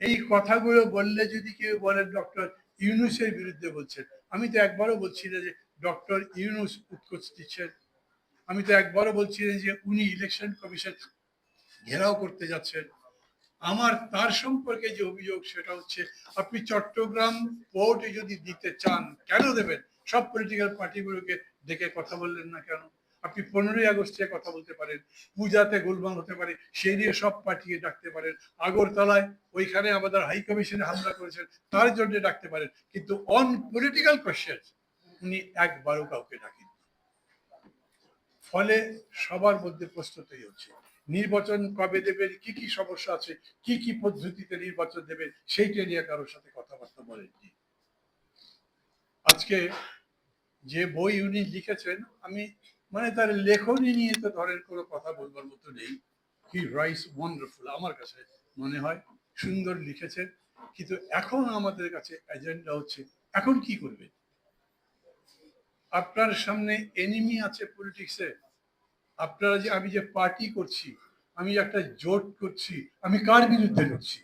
এই কথাগুলো বললে যদি কেউ বলেন ডক্টর ইউনুসের বিরুদ্ধে বলছেন, আমি তো একবারও বলছি না যে ডক্টর ইউনুস উৎকোচ দিচ্ছেন। আমি তো একবারও বলছি না যে উনি ইলেকশন কমিশন ঘেরাও করতে যাচ্ছেন। আমার তার সম্পর্কে যে অভিযোগ, সেটা হচ্ছে আপনি চট্টগ্রাম পোর্টে যদি দিতে চান, কেন দেবেন? সব পলিটিক্যাল পার্টিগুলোকে ডেকে কথা বললেন না কেন? আপনি পনেরোই আগস্টে কথা বলতে পারেন, পূজাতে গোলমাল হতে পারে, সেই নিয়ে সব পার্টিকে ডাকতে পারেন। আগরতলায় ওইখানে আমাদের হাই কমিশনে হামলা করেছেন, তার জন্য ডাকতে পারেন। কিন্তু অন পলিটিক্যাল কোয়েশ্চেন উনি একবারও কাউকে ডাকেন ফলে সবার মধ্যে প্রশ্ন তৈরি হচ্ছে, নির্বাচন কবে দেবেন, কি কি সমস্যা আছে, কি কি পদ্ধতিতে নির্বাচন দেবেন, সেইটা নিয়ে কারোর সাথে কথাবার্তা বলেননি। আজকে যে বই উনি লিখেছেন, আমি মানে তার লেখনী নিয়ে তো ধরেন কোনো কথা বলবার মতো নেই। হি রাইস ওয়ান্ডারফুল আমার কাছে মনে হয় সুন্দর লিখেছেন। কিন্তু এখন আমাদের কাছে এজেন্ডা হচ্ছে, এখন কি করবে? আপনার সামনে এনিমি আছে পলিটিক্সে আপনারা যে, আমি যে পার্টি করছি, আমি একটা জোট করছি, আমি কার বিরুদ্ধে লড়ছি?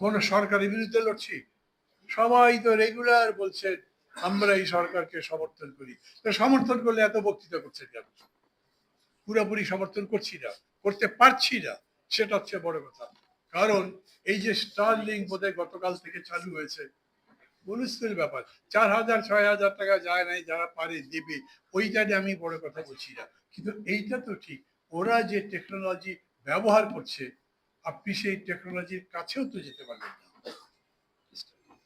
কোন সরকারের বিরুদ্ধে লড়ছি? সবাই তো রেগুলার বলছেন আমরা এই সরকারকে সমর্থন করি। তো সমর্থন করলে এত বক্তৃতা করছেন কেন? পুরোপুরি সমর্থন করছি না, করতে পারছি না, সেটা হচ্ছে বড় কথা। কারণ এই যে স্টারলিং বোধহয় গতকাল থেকে চালু হয়েছে মনুষ্যের ব্যাপার। চার হাজার, ছয় হাজার টাকা যায় নাই যারা পারে, দেবে। ওইটা নিয়ে আমি বড় কথা বলছি না। কিন্তু এইটা তো ঠিক, ওরা যে টেকনোলজি ব্যবহার করছে, আপনি সেই টেকনোলজির কাছেও তো যেতে পারবেন না।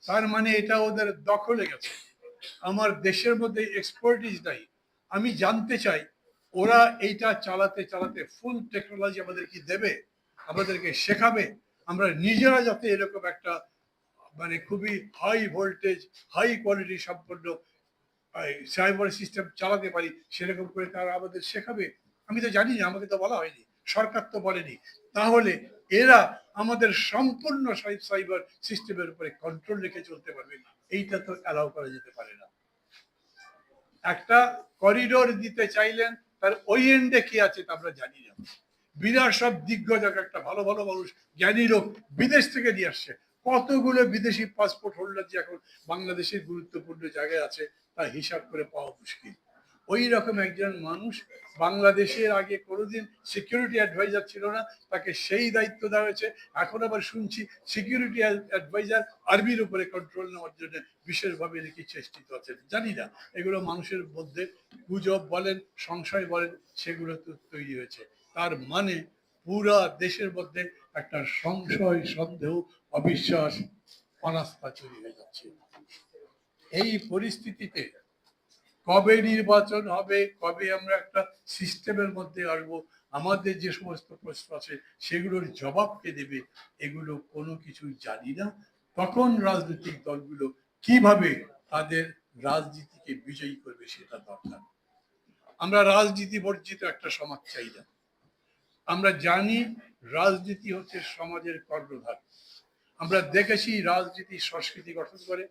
তার মানে এটা ওদের দখলে গেছে। আমার দেশের মধ্যে এক্সপার্টিস নাই। আমি জানতে চাই, ওরা এইটা চালাতে চালাতে ফুল টেকনোলজি আমাদেরকে দেবে, আমাদেরকে শেখাবে। আমরা নিজেরা যাতে এরকম একটা মানে খুবই হাই ভোল্টেজ হাই কোয়ালিটি সম্পন্ন সাইবার সিস্টেম চালাতে পারি, সেরকম করে তারা আমাদের শেখাবে। আমি তো জানি না, আমাকে তো বলা হয়নি, সরকার তো বলেনি। তাহলে এরা আমাদের সম্পূর্ণ সাইবার সিস্টেমের উপরে কন্ট্রোল রেখে চলতে পারবে না। এইটা তো অ্যালাউ করা যেতে পারে না। একটা করিডোর দিতে চাইলেন, তার ওই এন্ডে কি আছে তা আমরা জানি না। বিরাট সব দিগ্গজক একটা ভালো ভালো মানুষ, জ্ঞানী লোক বিদেশ থেকে নিয়ে আসছে। কতগুলো বিদেশি পাসপোর্ট হোল্ডার যে এখন বাংলাদেশের গুরুত্বপূর্ণ জায়গায় আছে তা হিসাব করে পাওয়া মুশকিল। ওই রকম একজন মানুষ বাংলাদেশের আগে কোনোদিন সিকিউরিটি অ্যাডভাইজার ছিল না, তাকে সেই দায়িত্ব দেওয়া হয়েছে। এখন আবার শুনছি সিকিউরিটি অ্যাডভাইজার আর্মির উপরে কন্ট্রোল নেওয়ার জন্য বিশেষভাবে নাকি চেষ্টিত আছেন। জানি না, এগুলো মানুষের মধ্যে গুজব বলেন, সংশয় বলেন, সেগুলো তো তৈরি হয়েছে। তার মানে পুরা দেশের মধ্যে একটা সংশয়, সন্দেহ, অবিশ্বাস, অনাস্থা তৈরি হয়ে যাচ্ছে। এই পরিস্থিতিতে কবে নির্বাচন হবে, কবে আমরা একটা সিস্টেমের মধ্যে আসব, আমাদের যে সমস্ত প্রশ্ন আছে সেগুলোর জবাব কে দেবে, এগুলো কোনো কিছু জানি না। তখন রাজনৈতিক দলগুলো কীভাবে তাদের রাজনীতিকে বিজয়ী করবে সেটা দরকার। আমরা রাজনীতি বর্জিত একটা সমাজ চাই না। আমরা জানি রাজনীতি হচ্ছে সমাজের কর্ণধার। আমরা দেখেছি রাজনীতি সংস্কৃতি গঠন করে,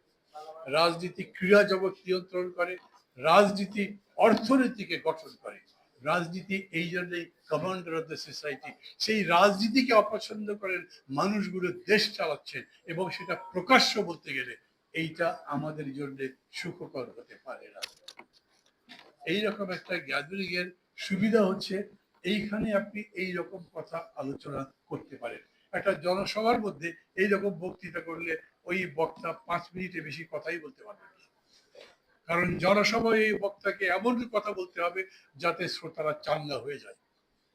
রাজনীতি ক্রীড়া জগৎ নিয়ন্ত্রণ করে রাজনীতি অর্থনীতিকে গঠন করে। রাজনীতি এই জন্যই কমান্ডার অফ দ্য সোসাইটি সেই রাজনীতিকে অপছন্দ করেন মানুষগুলো দেশ চালাচ্ছেন এবং সেটা প্রকাশ্য বলতে গেলে এইটা আমাদের জন্য সুখকর হতে পারে না। এইরকম একটা গ্যাদারিং এর সুবিধা হচ্ছে, এইখানে আপনি এই রকম কথা আলোচনা করতে পারেন। একটা জনসভার মধ্যে এই রকম বক্তৃতা করলে ওই বক্তা পাঁচ মিনিটে বেশি কথাই বলতে পারবেন কারণ জনসভায় এই বক্তাকে এমন কথা বলতে হবে যাতে শ্রোতারা চাঙ্গা হয়ে যায়,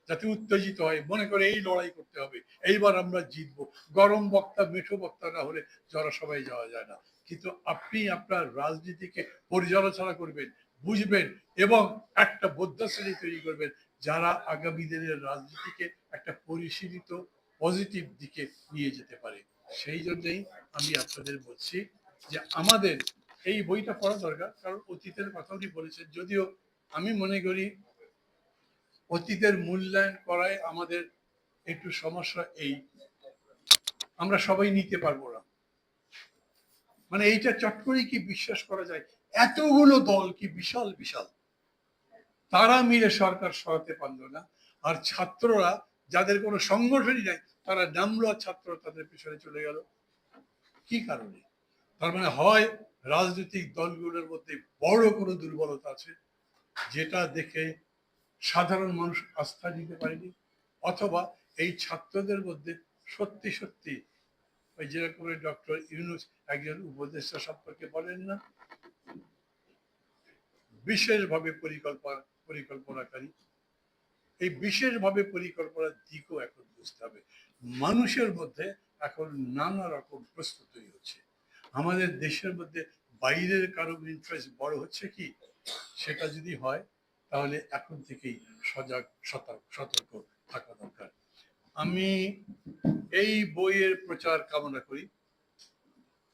যাতে উত্তেজিত হয়, মনে করে এই লড়াই করতে হবে, এইবার আমরা জিতবো। গরম বক্তা, মেঠো বক্তা না হলে জনসভায় যাওয়া যায় না। কিন্তু আপনি আপনার রাজনীতিকে পর্যালোচনা করবেন, বুঝবেন এবং একটা বোদ্ধা শ্রেণি তৈরি করবেন যারা আগামী দিনের রাজনীতিকে একটা পরিশীলিত পজিটিভ দিকে নিয়ে যেতে পারে। সেই জন্যই আমি আপনাদের বলছি যে আমাদের এই বইটা পড়া দরকার, কারণ অতীতের কথা উনি বলেছেন যদিও আমি মনে করি অতীতের মূল্যায়ন করায় আমাদের একটু সমস্যা এই। আমরা সবাই নিতে পারব না। মানে এইটা চট করেই কি বিশ্বাস করা যায়? এতগুলো দল কি বিশাল বিশাল? তারা মিলে সরকার সরাতে পারল না। আর ছাত্ররা, যাদের কোনো সংগঠনই নাই, তারা নামলো আর ছাত্র তাদের পিছনে চলে গেল। কি কারণে? তার মানে হয় রাজনৈতিক দলগুলোর মধ্যে বড় কোনো দুর্বলতা আছে যেটা দেখে সাধারণ মানুষ আস্থা দিতে পারেনি? অথবা এই ছাত্রদের মধ্যে সত্যি সত্যি ওই যেরকম ডক্টর ইউনুস একজন উপদেষ্টা সম্পর্কে বলেন না? বিশেষভাবে পরিকল্পনা, পরিকল্পনাকারী। এই বিশেষভাবে পরিকল্পনার দিকও এখন বুঝতে হবে। মানুষের মধ্যে এখন নানা রকম প্রশ্ন তৈরি হচ্ছে। আমাদের দেশের মধ্যে বাইরের কারও ইন্টারেস্ট বড় হচ্ছে কি? সেটা যদি হয়, তাহলে এখন থেকেই সজাগ, সতর্ক সতর্ক থাকা দরকার। আমি এই বইয়ের প্রচার কামনা করি।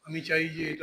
আমি চাই যে এটা